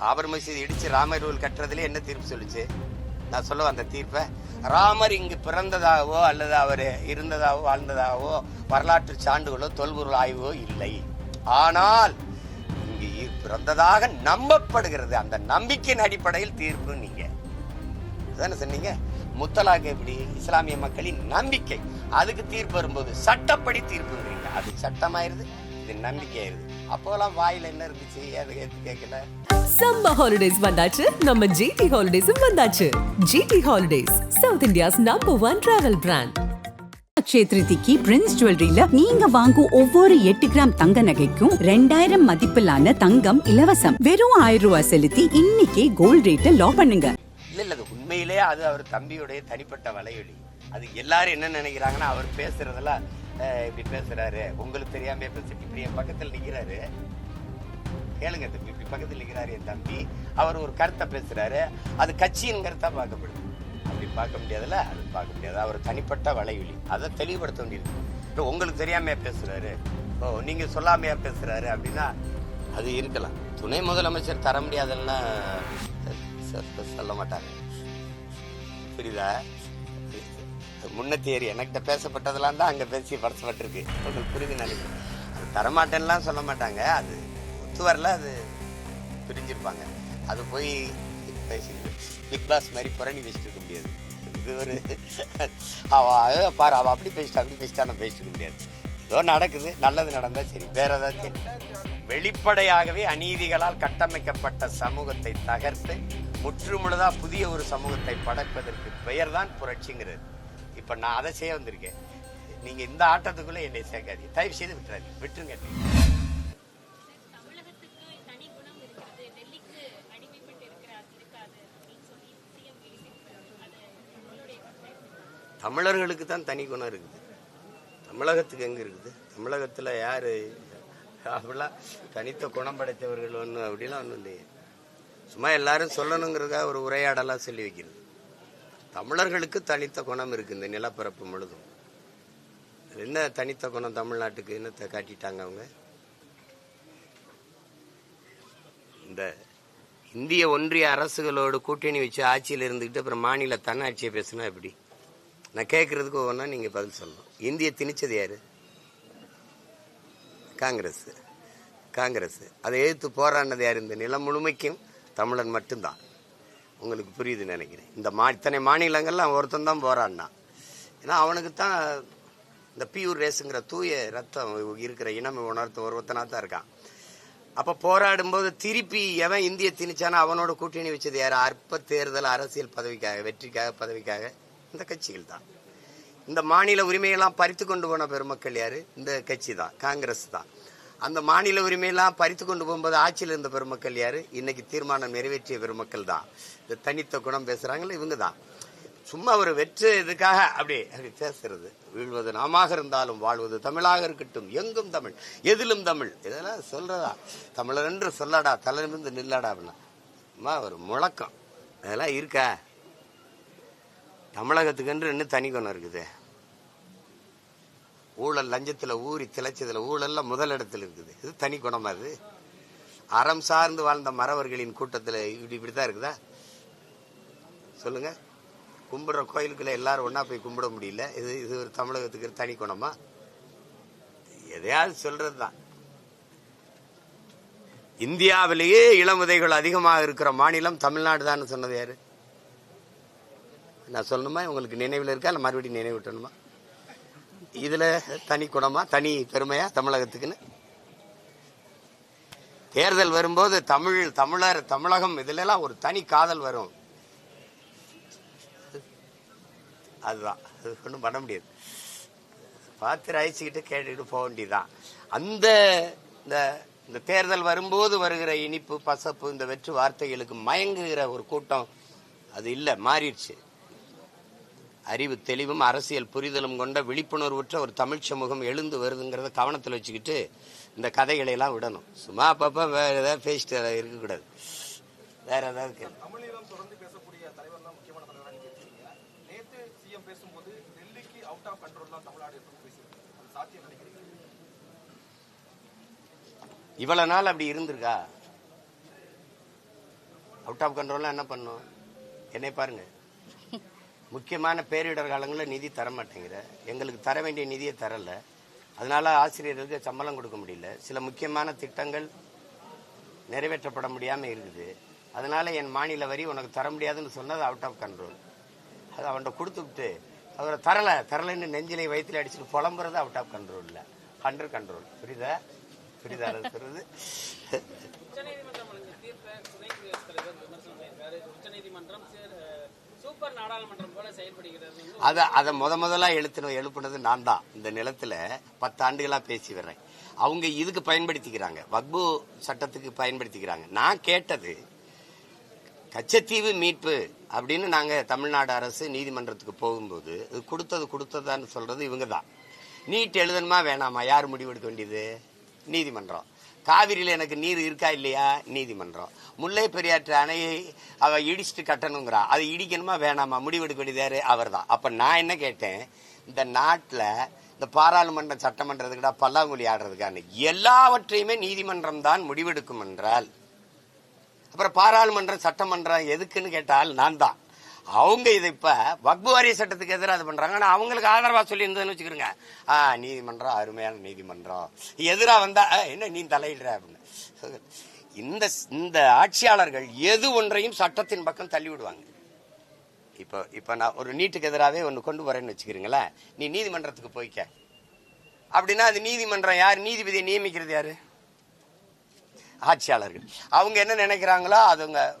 பாபர் மசீது இடிச்சு ராமர் கோவில் கட்டுறதுல என்ன தீர்ப்பு சொல்லுச்சு? நான் சொல்ல வந்த தீர்ப்பை ராமர் இங்கு பிறந்ததாகவோ அல்லது அவர் இருந்ததாகவோ வாழ்ந்ததாகவோ வரலாற்று சான்றுகளோ தொல்பொருள் ஆய்வோ இல்லை. ஆனால் இங்கு பிறந்ததாக நம்பப்படுகிறது. அந்த நம்பிக்கையின் அடிப்படையில் தீர்ப்பு நீங்க. தானே சொன்னீங்க? முத்தலாக எப்படி? இஸ்லாமிய மக்களின் நம்பிக்கை. அதுக்கு தீர்ப்பு வரும்போது சட்டப்படி தீர்ப்புங்கிறீங்க. அது சட்டமாயிருது. இது நம்பிக்கையாயிருது அப்போலாம் வாயில என்ன இருந்துச்சு? அது கேட்டு கேட்கல சம்மர் ஹாலிடேஸ் வந்தாச்சு. நம்ம ஜிடி ஹாலிடேஸும் வந்தாச்சு. GT holidays South India's number one travel brand Akshaya திருதிக்கு prince ஜுவல்லரியில நீங்க வாங்கும் ஒவ்வொரு எட்டு கிராம் தங்க நகைக்கும் ரெண்டாயிரம் மதிப்பிலான தங்கம் இலவசம். வெறும் ஆயிரம் ரூபாய் செலுத்தி இன்னைக்கே கோல்ட் ரேட்டை லாக் பண்ணுங்க. இல்ல இல்ல அது உண்மையிலே அது அவர் தம்பியுடைய தனிப்பட்ட வலையொலி. அது எல்லாரும் என்ன நினைக்கிறாங்கன்னா அவர் பேசுறதெல்லாம் இப்படி பேசுறாரு. உங்களுக்கு தெரியாம பேசிட்டு இப்படி என் பக்கத்தில் நிற்கிறாரு கேளுங்க தம்பி இப்படி பக்கத்தில் நிற்கிறாரு என் தம்பி. அவர் ஒரு கருத்தை பேசுறாரு. அது கட்சியின் கருத்தா பார்க்கப்படுது. அப்படி பார்க்க முடியாதுல்ல? அது பார்க்க முடியாது. அவர் தனிப்பட்ட வலையொலி. அதை தெளிவுபடுத்த வேண்டியது இப்போ உங்களுக்கு தெரியாமையா பேசுறாரு? ஓ நீங்க சொல்லாமையா பேசுறாரு அப்படின்னா அது இருக்கலாம். துணை முதலமைச்சர் தர முடியாதுன்னா சொல்ல மாட்டாங்க. புரியுதா? முன்ன தேரி என்கிட்ட பேசப்பட்டதெல்லாம் தான் அங்கே பேசி படைச்சப்பட்டிருக்கு உங்களுக்கு புரியுது நினைக்கிறேன். அது தரமாட்டேன்லாம் சொல்ல மாட்டாங்க. அது ஒத்து வரல அது பிரிஞ்சிருப்பாங்க. அது போய் பேசிட்டு பிக் பாஸ் மாதிரி புரணி பேசிட்டு இருக்க முடியாது. இது ஒரு அவள் பாரு அவள் அப்படி பேசிட்டா அப்படி பேசிட்டா நான் பேசிட்டு முடியாது. ஏதோ நடக்குது நல்லது நடந்தால் சரி வேற ஏதாவது வெளிப்படையாகவே அநீதிகளால் கட்டமைக்கப்பட்ட சமூகத்தை தகர்த்து முற்றுமுழுதாக புதிய ஒரு சமூகத்தை படைப்பதற்கு பெயர்தான் புரட்சிங்கிறது. இப்ப நான் அதை செய்ய வந்திருக்கேன். நீங்க இந்த ஆட்டத்துக்குள்ள என்னை சேர்க்காதீங்க. தயவு செய்து விட்டுறாதீங்க. விட்டுருங்க. தமிழர்களுக்கு தான் தனி குணம் இருக்குது. தமிழகத்துக்கு எங்க இருக்குது? தமிழகத்துல யாரு? அப்படிலாம் தனித்த குணம் படைத்தவர்கள் ஒன்று அப்படிலாம் ஒன்றும் இல்லையே. சும்மா எல்லாரும் சொல்லணுங்கிறதுக்காக ஒரு உரையாடலாம் சொல்லி வைக்கிறது. தமிழர்களுக்கு தனித்த குணம் இருக்கு இந்த நிலப்பரப்பு முழுதும். என்ன தனித்த குணம் தமிழ்நாட்டுக்கு? என்னத்தை காட்டிட்டாங்க அவங்க? இந்த இந்திய ஒன்றிய அரசுகளோடு கூட்டணி வச்சு ஆட்சியில் இருந்துக்கிட்டு அப்புறம் மாநில தன்னாட்சியை பேசினா எப்படி? நான் கேட்கறதுக்கு ஒவ்வொன்றா நீங்கள் பதில் சொல்லணும். இந்திய திணிச்சது யாரு? காங்கிரஸ். காங்கிரஸ். அதை எதிர்த்து போராடினது யார்? இந்த நிலம் முழுமைக்கும் தமிழன் மட்டும்தான். உங்களுக்கு புரியுதுன்னு நினைக்கிறேன். இந்த மா இத்தனை மாநிலங்கள்ல அவன் ஒருத்தன் தான் போராடினான் ஏன்னா அவனுக்கு தான் இந்த பியூர் ரேஸுங்கிற தூய ரத்தம் இருக்கிற இனம் உணர்த்த ஒருத்தனாக தான் இருக்கான். அப்போ போராடும்போது திருப்பி எவன் இந்திய திணிச்சானா அவனோட கூட்டணி வச்சது யார்? அற்ப தேர்தல் அரசியல் பதவிக்காக வெற்றிக்காக பதவிக்காக இந்த கட்சிகள் தான். இந்த மாநில உரிமையெல்லாம் பறித்து கொண்டு போன பெருமக்கள் யார்? இந்த கட்சி தான் காங்கிரஸ் தான். அந்த மாநில உரிமையெல்லாம் பறித்து கொண்டு போகும்போது ஆட்சியில் இருந்த பெருமக்கள் யார்? இன்னைக்கு தீர்மானம் நிறைவேற்றிய பெருமக்கள் தான். இந்த தனித்த குணம் பேசுகிறாங்களே இவங்க தான் சும்மா ஒரு வெற்று இதுக்காக அப்படி அப்படி பேசுறது. வீழ்வது நாமாக இருந்தாலும் வாழ்வது தமிழாக இருக்கட்டும். எங்கும் தமிழ் எதிலும் தமிழ். இதெல்லாம் சொல்றதா? தமிழர் என்று சொல்லடா தலைமிருந்து நில்லடா அப்படின்னா. ஒரு முழக்கம். அதெல்லாம் இருக்கா? தமிழகத்துக்கு என்று இன்னும் தனி குணம் இருக்குது. ஊழல் லஞ்சத்தில் ஊறி திளைச்சதில் ஊழல்ல முதலிடத்தில் இருக்குது. இது தனி குணமா இது அறம் சார்ந்து வாழ்ந்த மறவர்களின் கூட்டத்தில் இப்படி இப்படி தான் இருக்குதா? சொல்லுங்க. கும்பிடுற கோயிலுக்குள்ள எல்லாரும் ஒன்றா போய் கும்பிட முடியல. இது இது ஒரு தமிழகத்துக்கு ஒரு தனி குணமா? எதையாவது சொல்றதுதான். இந்தியாவிலேயே இளமுதைகள் அதிகமாக இருக்கிற மாநிலம் தமிழ்நாடு தான் சொன்னது யாரு? நான் சொல்லணுமா? உங்களுக்கு நினைவில் இருக்கா? இல்லை மறுபடியும் நினைவூட்டணுமா? இதுல தனி குணமா தனி பெருமையா தமிழகத்துக்குன்னு? தேர்தல் வரும்போது தமிழ் தமிழர் தமிழகம் இதுல எல்லாம் ஒரு தனி காதல் வரும். அதுதான். அது ஒன்றும் பண்ண முடியாது. பார்த்து ரசிச்சுக்கிட்டு கேட்டுக்கிட்டு போக வேண்டியதுதான். அந்த இந்த இந்த தேர்தல் வரும்போது வருகிற இனிப்பு பசப்பு இந்த வெற்று வார்த்தைகளுக்கு மயங்குகிற ஒரு கூட்டம் அது இல்லை மாறிடுச்சு. அறிவு தெளிவும் அரசியல் புரிதலும் கொண்ட விழிப்புணர்வுற்ற ஒரு தமிழ் சமூகம் எழுந்து வருதுங்கிறத கவனத்தில் வச்சுக்கிட்டு இந்த கதைகளை எல்லாம் விடணும். சும்மா அப்பப்போ வேற ஏதாவது பேசிட்டு இருக்கக்கூடாது. வேற ஏதாவது இவ்வளவு நாள் அப்படி இருந்திருக்கா? அவுட் ஆஃப் கண்ட்ரோல்லாம் என்ன பண்ணும் என்னை பாருங்க. முக்கியமான பேரிடர் காலங்களில் நிதி தர மாட்டேங்கிற எங்களுக்கு தர வேண்டிய நிதியை தரல. அதனால ஆசிரியர்களுக்கு சம்பளம் கொடுக்க முடியல. சில முக்கியமான திட்டங்கள் நிறைவேற்றப்பட முடியாமல் இருக்குது. அதனால என் மாநில வரி உனக்கு தர முடியாதுன்னு சொன்னது அவுட் ஆஃப் கண்ட்ரோல் அது அவன்கிட்ட கொடுத்துவிட்டு அவரை தரலை தரலைன்னு நெஞ்சிலை வயிற்றுல அடிச்சுட்டு புலம்புறது அவுட் ஆஃப் கண்ட்ரோல் இல்லை. அண்டர் கண்ட்ரோல் புரியுதா? புரியுதா? அது சொல்றது? உச்சநீதிமன்றம் சூப்பர் நாடாளுமன்றம் போல செயல்படுகிறது. அதை அதை முத முதலாக எழுத்துன எழுப்புனது நான் தான். இந்த நிலத்தில் பத்தாண்டுகளாக பேசி வர்றேன். அவங்க இதுக்கு பயன்படுத்திக்கிறாங்க. வக்பு சட்டத்துக்கு பயன்படுத்திக்கிறாங்க. நான் கேட்டது கச்சத்தீவு மீட்பு அப்படின்னு நாங்கள் தமிழ்நாடு அரசு நீதிமன்றத்துக்கு போகும்போது இது கொடுத்தது கொடுத்ததான்னு சொல்கிறது இவங்க தான். நீட் எழுதணுமா வேணாமா? யார் முடிவெடுக்க வேண்டியது? நீதிமன்றம். காவிரியில் எனக்கு நீர் இருக்கா இல்லையா? நீதிமன்றம். முல்லை பெரியாற்று அணையை அவ இடிச்சிட்டு கட்டணுங்கிறா. அதை இடிக்கணுமா வேணாமா? முடிவெடுக்க வேண்டியது அவர் தான் அப்போ நான் என்ன கேட்டேன்? இந்த நாட்டில் இந்த பாராளுமன்ற சட்டமன்றத்துக்கிட்ட பல்லாங்குழி ஆடுறதுக்கான எல்லாவற்றையுமே நீதிமன்றம் தான் முடிவெடுக்கும் என்றால் அப்புறம் பாராளுமன்றம் சட்டமன்றம் எதுக்குன்னு கேட்டால் நான் தான் அவங்க இதை இப்ப வக்பு வாரிய சட்டத்துக்கு எதிராக இது பண்றாங்க. ஆனா அவங்களுக்கு ஆதரவா சொல்லி இருந்ததுன்னு வச்சுக்கிறோங்க. ஆ நீதிமன்றம் அருமையான நீதிமன்றம். எதிராக வந்தா "ஆ, என்ன நீ தலையிடுற? அப்படின்னு. இந்த இந்த ஆட்சியாளர்கள் எது ஒன்றையும் சட்டத்தின் பக்கம் தள்ளி விடுவாங்க இப்போ இப்போ நான் ஒரு நீட்டுக்கு எதிராகவே ஒன்று கொண்டு வரேன்னு வச்சுக்கிறீங்களேன் நீ நீதிமன்றத்துக்கு போய்க்க. அப்படின்னா அது நீதிமன்றம் யார்? நீதிபதியை நியமிக்கிறது யாரு? ஆட்சியாளர்கள். அவங்க என்ன நினைக்கிறாங்களோ அதுங்க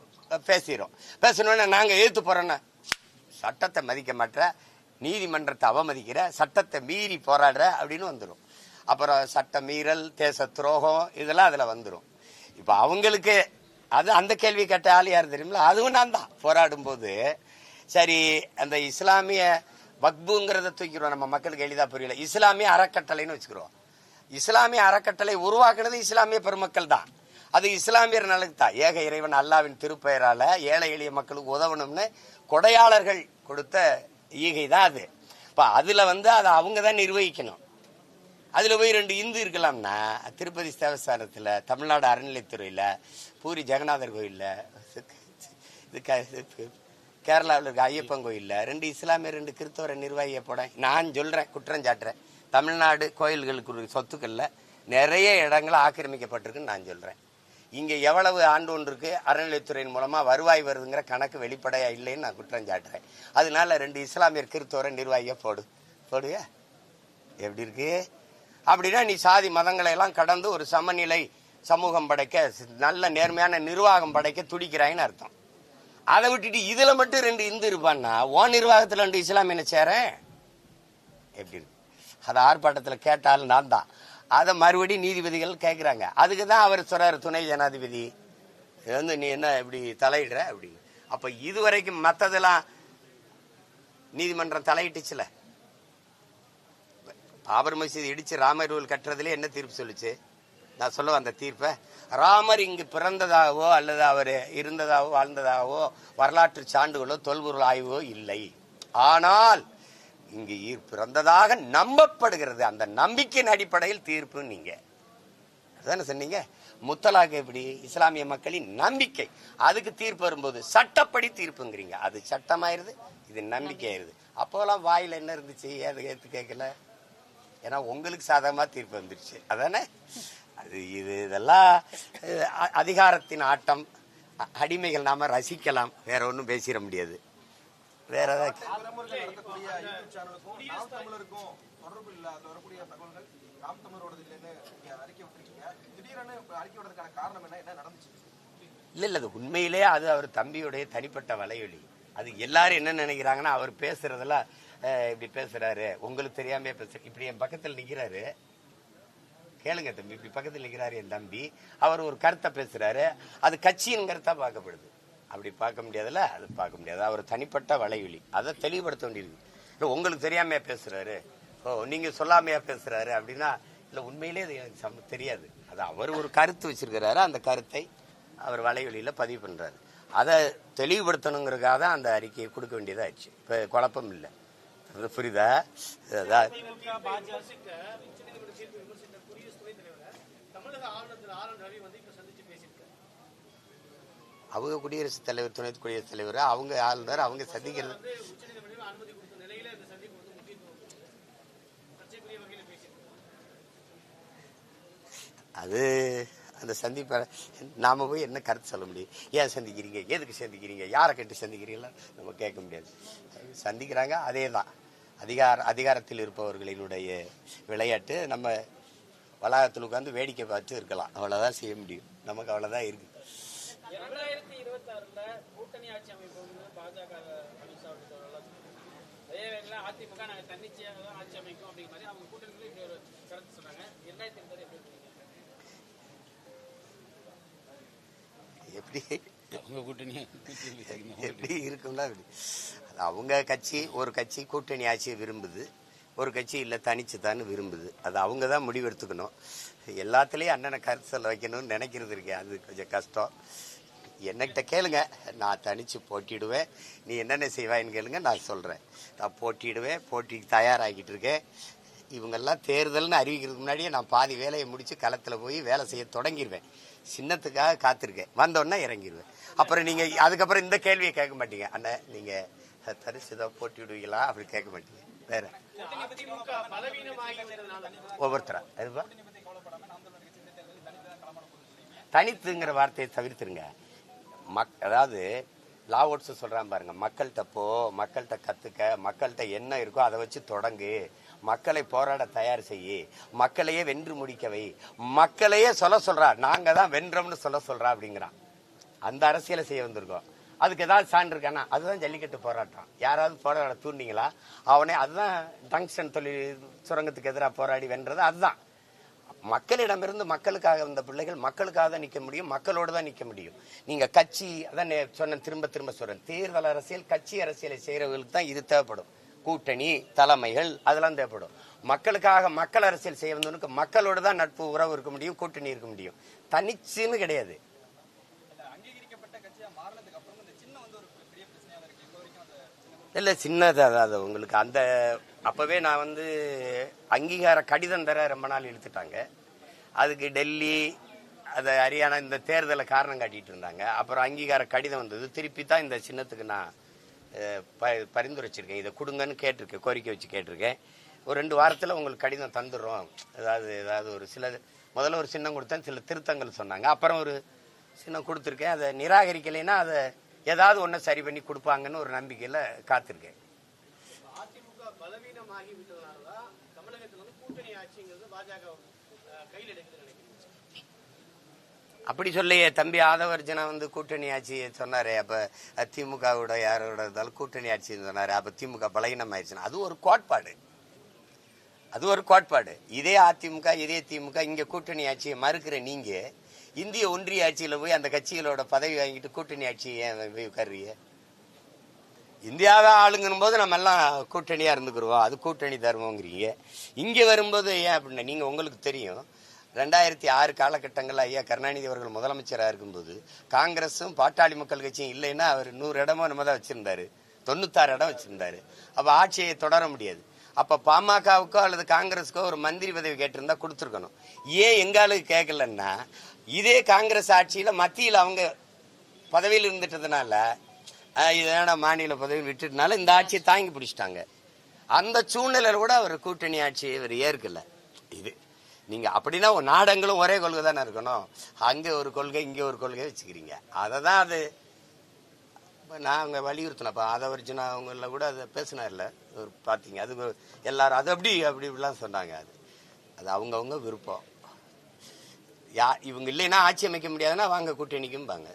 பேசிடும் பேசணும்னா நாங்கள் ஏற்று போகிறோன்னா சட்டத்தை மதிக்க மாட்டேற நீதிமன்றத்தை அவமதிக்கிற சட்டத்தை மீறி போராடுற அப்படின்னு வந்துடும் அப்புறம் சட்ட மீறல் தேச துரோகம் இதெல்லாம் அதில் வந்துடும் இப்போ அவங்களுக்கு அது அந்த கேள்வி கேட்ட ஆள் யார் தெரியுமில அதுவும் நான் தான். போராடும் போது சரி அந்த இஸ்லாமிய வக்புங்கிறத தூக்கிடுவோம் நம்ம மக்களுக்கு எளிதாக புரியல. இஸ்லாமிய அறக்கட்டளைன்னு வச்சுக்கிறோம். இஸ்லாமிய அறக்கட்டளை உருவாக்குனது இஸ்லாமிய பெருமக்கள் தான். அது இஸ்லாமியர் நலனுக்கு தான் ஏக இறைவன் அல்லாவின் திருப்பெயரால ஏழை எளிய மக்களுக்கு உதவணும்னு கொடையாளர்கள் கொடுத்த ஈகை தான் அது. இப்போ அதுல வந்து அதை அவங்க தான் நிர்வகிக்கணும். அதில் போய் ரெண்டு இந்து இருக்கலாம்னா திருப்பதி தேவஸ்தானத்தில் தமிழ்நாடு அறநிலைத்துறையில் பூரி ஜெகநாதர் கோயிலில் இது க- கேரளாவில் இருக்க ஐயப்பன் கோயிலில் ரெண்டு இஸ்லாமிய ரெண்டு கிறிஸ்தவரை நிர்வாகியை போட நான் சொல்கிறேன் குற்றம் சாட்டுறேன். தமிழ்நாடு கோயில்களுக்கு சொத்துக்களில் நிறைய இடங்கள் ஆக்கிரமிக்கப்பட்டிருக்குன்னு நான் சொல்கிறேன் இங்கே எவ்வளவு ஆண்டு ஒன்றுக்கு அறநிலைத்துறையின் மூலமாக வருவாய் வருதுங்கிற கணக்கு வெளிப்படையாக இல்லைன்னு நான் குற்றம் சாட்டுறேன். அதனால ரெண்டு இஸ்லாமியர் கிறிஸ்தவரை நிர்வாகியை போடு. போடுவியா? எப்படி இருக்கு? அப்படின்னா நீ சாதி மதங்களை எல்லாம் கடந்து ஒரு சமநிலை சமூகம் படைக்க நல்ல நேர்மையான நிர்வாகம் படைக்க துடிக்கிறாயின்னு அர்த்தம். அதை விட்டுட்டு இதில் மட்டும் ரெண்டு இந்து இருப்பான்னா ஓ நிர்வாகத்தில் ரெண்டு இஸ்லாமியனை சேரேன்? எப்படி இருக்கு? அதை ஆர்ப்பாட்டத்தில் கேட்டாலும் நான் தான். அதை மறுபடியும் நீதிபதிகள் கேட்குறாங்க அதுக்கு தான் அவர் சொல்கிறார் துணை ஜனாதிபதி. இது வந்து நீ என்ன இப்படி தலையிடுற? அப்படி. அப்போ இதுவரைக்கும் மற்றதெல்லாம் நீதிமன்றம் தலையிட்டுச்சுல. பாபர் மசீது இடித்து ராமர் கோவில் கட்டுறதுல என்ன தீர்ப்பு சொல்லுச்சு? நான் சொல்ல வந்த தீர்ப்பை ராமர் இங்கு பிறந்ததாகவோ அல்லது அவர் இருந்ததாகவோ வாழ்ந்ததாகவோ வரலாற்று சான்றுகளோ தொல்பொருள் ஆய்வோ இல்லை. ஆனால் இங்கு ஈர் பிறந்ததாக நம்பப்படுகிறது. அந்த நம்பிக்கையின் அடிப்படையில் தீர்ப்பு நீங்க. அதானே சொன்னீங்க? முத்தலாக எப்படி? இஸ்லாமிய மக்களின் நம்பிக்கை. அதுக்கு தீர்ப்பு வரும்போது சட்டப்படி தீர்ப்புங்கிறீங்க. அது சட்டமாயிருது இது நம்பிக்கை ஆயிருது அப்போலாம் வாயில என்ன இருந்துச்சு? ஏது ஏத்து கேட்கல ஏன்னா உங்களுக்கு சாதகமா தீர்ப்பு வந்துருச்சு. அதானே? அது இது இதெல்லாம் அதிகாரத்தின் ஆட்டம். அடிமைகள் நாம ரசிக்கலாம். வேற ஒன்றும் பேசிட முடியாது. வேற ஏதாவது இல்ல இல்ல அது உண்மையிலே அது அவர் தம்பியுடைய தனிப்பட்ட வலையொலி. அது எல்லாரும் என்ன நினைக்கிறாங்கன்னா அவர் பேசுறதுல அஹ், இப்படி பேசுறாரு. உங்களுக்கு தெரியாம பேச இப்படி என் பக்கத்தில் நிக்கிறாரு. கேளுங்க தம்பி இப்படி பக்கத்தில் நிக்கிறாரு என் தம்பி. அவர் ஒரு கருத்தை பேசுறாரு. அது கட்சியின் கருத்தா பார்க்கப்படுது. அப்படி பார்க்க முடியாதுல்ல? அது பார்க்க முடியாது. அவர் தனிப்பட்ட வலையொலி. அதை தெளிவுபடுத்த வேண்டியிருக்கு. இல்லை உங்களுக்கு தெரியாமையா பேசுறாரு? ஓ நீங்க சொல்லாமையா பேசுறாரு அப்படின்னா இல்லை உண்மையிலே அது எனக்கு சம்ம- தெரியாது. அது அவர் ஒரு கருத்து வச்சிருக்கிறாரு. அந்த கருத்தை அவர் வலையொலியில் பதிவு பண்ணுறாரு அதை தெளிவுபடுத்தணுங்கிறதுக்காக தான் அந்த அறிக்கையை கொடுக்க வேண்டியதாகிடுச்சு இப்போ குழப்பம் இல்லை. அது புரியுதா? அதான். தமிழக ஆளுநர் ரவி வந்து அவங்க குடியரசுத் தலைவர் துணை குடியரசுத் தலைவர் அவங்க ஆளுநர் அவங்க சந்திக்கிறது அது அந்த சந்திப்பை நாம போய் என்ன கருத்து சொல்ல முடியும்? ஏன் சந்திக்கிறீங்க? எதுக்கு சந்திக்கிறீங்க? யாரை கேட்டு சந்திக்கிறீங்களா? நம்ம கேட்க முடியாது. சந்திக்கிறாங்க அதே தான் அதிகார அதிகாரத்தில் இருப்பவர்களினுடைய விளையாட்டு நம்ம வளாகத்தில் உட்காந்து வேடிக்கை பார்த்து இருக்கலாம். அவ்வளோதான் செய்ய முடியும். நமக்கு அவ்வளோதான் இருக்கு. இரண்டாயிரத்தி இருபத்தாறுல கூட்டணி ஆட்சி அமைப்போம்னு பாஜக அமித்ஷா. அதே வேளையில அதிமுக நாங்க தன்னிச்சையாக தான் ஆட்சி அமைக்கும் அப்படிங்கிற மாதிரி அவங்க கூட்டணிக்குள்ள இப்படி ஒரு கருத்து சொன்னாங்க. இரண்டாயிரத்தி இருபது எப்படி இருக்கீங்க? எப்படி? அவங்க கூட்டணி எப்படி இருக்கும்னா அப்படி. அது அவங்க கட்சி ஒரு கட்சி கூட்டணி ஆட்சியை விரும்புது. ஒரு கட்சி இல்லை தனிச்சு தான் விரும்புது. அது அவங்க தான் முடிவெடுத்துக்கணும். எல்லாத்துலேயும் அண்ணனை கருத்து சொல்ல வைக்கணும்னு நினைக்கிறது இருக்கேன் அது கொஞ்சம் கஷ்டம். என்னகிட்ட கேளுங்க. நான் தனிச்சு போட்டிடுவேன். நீ என்னென்ன செய்வாயின்னு கேளுங்க நான் சொல்கிறேன் நான் போட்டிடுவேன். போட்டிக்கு தயாராகிட்டு இருக்கேன் இவங்கெல்லாம் தேர்தல்னு அறிவிக்கிறதுக்கு முன்னாடியே நான் பாதி வேலையை முடித்து களத்தில் போய் வேலை செய்ய தொடங்கிடுவேன் சின்னத்துக்காக காத்திருக்கேன். வந்தோடனே இறங்கிடுவேன் அப்புறம் நீங்கள் அதுக்கப்புறம் இந்த கேள்வியை கேட்க மாட்டீங்க. அண்ணன் நீங்கள் தரிசு ஏதோ போட்டி விடுவீங்களா அப்படி கேட்க மாட்டீங்க. வேற. ஒவ்வொருத்தரா? அதுவா தனித்துங்கிற வார்த்தையை தவிர்த்துருங்க. மக் அதாவது லாவோட்ஸ் சொல்கிறான் பாருங்க மக்கள்கிட்ட போ மக்கள்கிட்ட கற்றுக்க மக்கள்கிட்ட என்ன இருக்கோ அதை வச்சு தொடங்கு. மக்களை போராட தயார் செய் மக்களையே வென்று முடிக்கவை மக்களையே சொல்ல சொல்கிறா நாங்கள் தான் வென்றோம்னு சொல்ல சொல்கிறா அப்படிங்கிறான். அந்த அரசியலை செய்ய வந்திருக்கோம். அதுக்கு ஏதாவது சான்று இருக்கானா அதுதான் ஜல்லிக்கட்டு போராட்டம். யாராவது போராட தூண்டிங்களா? அவனே அதுதான் டங்ஸ்டன் தொழில் சுரங்கத்துக்கு எதிராக போராடி வென்றது அதுதான். மக்களிடமிருந்து மக்களுக்காக வந்த பிள்ளைகள் மக்களுக்காக தான் நிற்க முடியும் மக்களோடு தான் நிற்க முடியும். நீங்கள் கட்சி அதான் நே- சொன்னேன் திரும்ப திரும்ப சொல்கிறேன் தேர்தல் அரசியல் கட்சி அரசியலை செய்கிறவர்களுக்கு தான் இது தேவைப்படும். கூட்டணி தலைமைகள் அதெல்லாம் தேவைப்படும். மக்களுக்காக மக்கள் அரசியல் செய்ய வந்தவனுக்கு மக்களோடு தான் நட்பு உறவு இருக்க முடியும் கூட்டணி இருக்க முடியும். தனிச்சுன்னு கிடையாது அங்கீகரிக்கப்பட்ட கட்சியா மாறினதுக்கு அப்புறம் இந்த சின்னம் வந்து ஒரு பெரிய பிரச்சனையா இருக்கு இப்போ வரைக்கும் அந்த சின்னம் இல்லை சின்னதாக அதாவது உங்களுக்கு அந்த அப்போவே நான் வந்து அங்கீகார கடிதம் தர ரொம்ப நாள் இழுத்துட்டாங்க. அதுக்கு டெல்லி அதை ஹரியானா இந்த தேர்தலை காரணம் காட்டிட்டு இருந்தாங்க. அப்புறம் அங்கீகார கடிதம் வந்தது. திருப்பி தான் இந்த சின்னத்துக்கு நான் ப- பரிந்துரைச்சிருக்கேன். இதை கொடுங்கன்னு கேட்டிருக்கேன் கோரிக்கை வச்சு கேட்டிருக்கேன். ஒரு ரெண்டு வாரத்தில் உங்களுக்கு கடிதம் தந்துடுறோம். ஏதாவது ஏதாவது ஒரு சில முதல்ல ஒரு சின்னம் கொடுத்தேன் சில திருத்தங்கள் சொன்னாங்க. அப்புறம் ஒரு சின்னம் கொடுத்துருக்கேன். அதை நிராகரிக்கலைன்னா அதை ஏதாவது ஒன்று சரி பண்ணி கொடுப்பாங்கன்னு ஒரு நம்பிக்கையில் காத்திருக்கேன். அப்படி சொல்லையே தம்பி ஆதவர்ஜனா வந்து கூட்டணி ஆட்சி சொன்னாரே அப்ப திமுகவோட யாரோட இருந்தாலும் கூட்டணி ஆட்சின்னு சொன்னாரு அப்ப திமுக பலகீனம் ஆயிடுச்சுன்னா அது ஒரு கோட்பாடு. அது ஒரு கோட்பாடு. இதே அதிமுக இதே திமுக இங்க கூட்டணி ஆட்சியை மறுக்கிற நீங்க இந்திய ஒன்றிய ஆட்சியில் போய் அந்த கட்சிகளோட பதவி வாங்கிட்டு கூட்டணி ஆட்சி ஏன் போய் உட்கார்றீங்க? இந்தியாவை ஆளுங்கும் போது நம்ம எல்லாம் கூட்டணியாக இருந்துக்குருவோம் அது கூட்டணி தர்மங்கிறீங்க இங்கே வரும்போது ஏன் அப்படின்னா நீங்கள் உங்களுக்கு தெரியும் ரெண்டாயிரத்தி ஆறு காலகட்டங்களில் ஐயா கருணாநிதி அவர்கள் முதலமைச்சராக இருக்கும்போது காங்கிரஸும் பாட்டாளி மக்கள் கட்சியும் இல்லைன்னா அவர் நூறு இடமோ நம்ம தான் வச்சுருந்தாரு. தொண்ணூத்தாறு இடம் வச்சுருந்தாரு. அப்போ ஆட்சியை தொடர முடியாது. அப்போ பாமகவுக்கோ அல்லது காங்கிரஸுக்கோ ஒரு மந்திரி பதவி கேட்டிருந்தா கொடுத்துருக்கணும். ஏன் எங்களுக்கு கேட்கலன்னா இதே காங்கிரஸ் ஆட்சியில் மத்தியில் அவங்க பதவியில் இருந்துட்டதுனால அஹ், மாநில பதவி விட்டுட்டனால இந்த ஆட்சியை தாங்கி பிடிச்சிட்டாங்க. அந்த சூழ்நிலையில் கூட அவர் கூட்டணி ஆட்சியை இவர் ஏற்கல. இது நீங்கள் அப்படின்னா நாடங்களும் ஒரே கொள்கை தானே இருக்கணும். அங்கே ஒரு கொள்கை இங்கே ஒரு கொள்கை வச்சுக்கிறீங்க. அதை தான் அது இப்போ நான் அங்கே வலியுறுத்தினப்பா ஆதவர்ஜுனா அவங்கள கூட அதை பேசினார்ல. ஒரு பார்த்தீங்க அது எல்லாரும் அது அப்படி அப்படி இப்படிலாம் சொன்னாங்க அது. அது அவங்கவுங்க விருப்பம். யா இவங்க இல்லைன்னா ஆட்சி அமைக்க முடியாதுன்னா வாங்க கூட்டணிக்கும்பாங்க.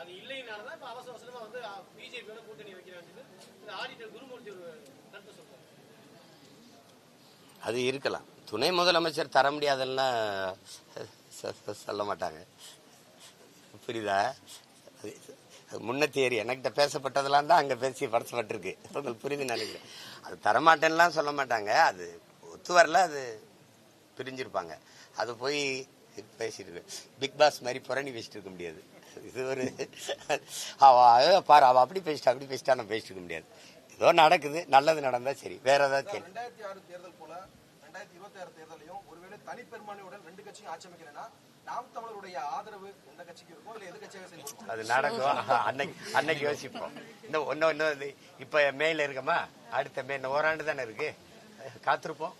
அது இல்லைனால தான் இப்ப அவசர அவசரமா வந்து பிஜேபியோட கூட்டணி வைக்கிறாங்க இந்த ஆடிட்டர் குருமூர்த்தி ஒரு கருத்து சொல்றாரு. அது இருக்கலாம். துணை முதலமைச்சர் தர முடியாதுன்னா சொல்ல மாட்டாங்க. புரியுதா? அது முன்ன தேரி என்கிட்ட பேசப்பட்டதெல்லாம் தான் அங்கே பேசி படுத்தப்பட்டிருக்கு உங்களுக்கு புரியுது நினைக்கிறேன். அது தரமாட்டேன்லாம் சொல்ல மாட்டாங்க. அது ஒத்து வரல அது பிரிஞ்சிருப்பாங்க. அது போய் பேசிட்டு பிக் பாஸ் மாதிரி புரணி பேசிட்டு இருக்க முடியாது. இது ஒரு அவ பாரு அவள் அப்படி பேசிட்டா அப்படி பேசிட்டா நான் பேசிட்டு இருக்க முடியாது. ஏதோ நடக்குது. நல்லது நடந்தா சரி. வேற ஏதாவது கேள்வி ரெண்டாயிரத்தி ஆறு தேர்தல் போல ரெண்டாயிரத்தி இருபத்தி ஆறு தேர்தலையும் ஒருவேளை தனிப்பெரும்பான்மையுடன் ரெண்டு கட்சியும் ஆட்சி அமைக்கலைன்னா நாம் தமிழருடைய ஆதரவு எந்த கட்சிக்கு இருக்கும் இல்ல எது கட்சியாக செயல்படும் அது நடக்கும். அன்னைக்கு அன்னைக்கு யோசிப்போம். இன்னும் ஒன்னும் இன்னும் இது இப்ப மேல இருக்கமா? அடுத்த மே இன்னும் ஓராண்டு தானே இருக்கு. காத்திருப்போம்.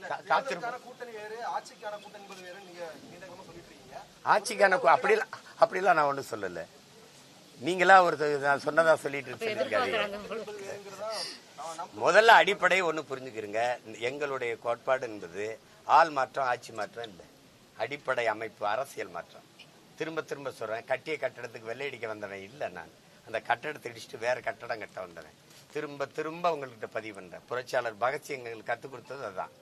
காத்திருப்போம் தேர்தலுக்கான கூட்டணி வேறு ஆட்சிக்கான கூட்டணி என்பது வேறு. நீங்க நீண்ட காலமா சொல்லிட்டு இருக்கீங்க. ஆட்சிக்கான கு- அப்படிலாம் அப்படிலாம் நான் ஒன்றும் சொல்லல. நீங்களா ஒரு நான் சொன்னதா சொல்லிட்டு நம்ப முதல்ல அடிப்படை ஒன்று புரிஞ்சுக்கிறங்க. எங்களுடைய கோட்பாடு என்பது ஆள் மாற்றம் ஆட்சி மாற்றம் இல்லை. அடிப்படை அமைப்பு அரசியல் மாற்றம். திரும்ப திரும்ப சொல்றேன் கட்டிய கட்டடத்துக்கு வெள்ளையடிக்க வந்தவன் இல்லை நான். அந்த கட்டடத்தை இடிச்சுட்டு வேற கட்டடம் கட்ட வந்தவன். திரும்ப திரும்ப உங்கள்கிட்ட பதிவு பண்றேன் புரட்சியாளர் பகத்சிங் எங்களுக்கு கற்றுக் கொடுத்தது அதுதான்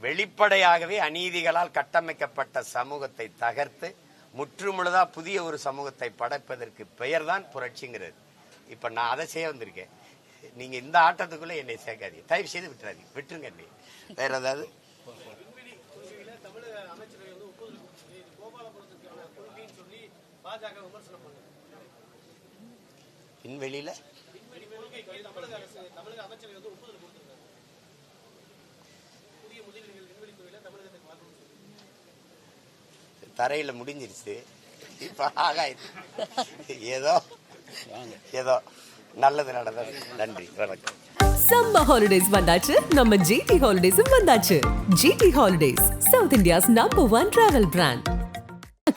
வெளிப்படையாகவே அநீதிகளால் கட்டமைக்கப்பட்ட சமூகத்தை தகர்த்து முற்றுமுழுதா புதிய ஒரு சமூகத்தை படைப்பதற்கு பெயர்தான் புரட்சிங்கிறது. இப்ப நான் அதை செய்ய வந்திருக்கேன். நீங்க இந்த ஆட்டத்துக்குள்ள என்னை சேர்க்காதீங்க. தயவு செய்து விட்டுறாதீங்க. விட்டுருங்க என்னை. வேற ஏதாவது தமிழக அமைச்சரவை வந்து ஒப்புதல் கொடுத்தது இது கோபாலபுரத்துக்கான கொள்கைன்னு சொல்லி பாஜக விமர்சனம் பண்ணுது விண்வெளியில தரையில முடிஞ்சிருச்சு. இப்ப ஆகாயத்து. ஏதோ ஏதோ நல்லது நடந்தது. நன்றி வணக்கம். சம்மர் ஹாலிடேஸ் வந்தாச்சு. நம்ம ஜிடி ஹாலிடேஸும் வந்தாச்சு. GT holidays South India's number one travel brand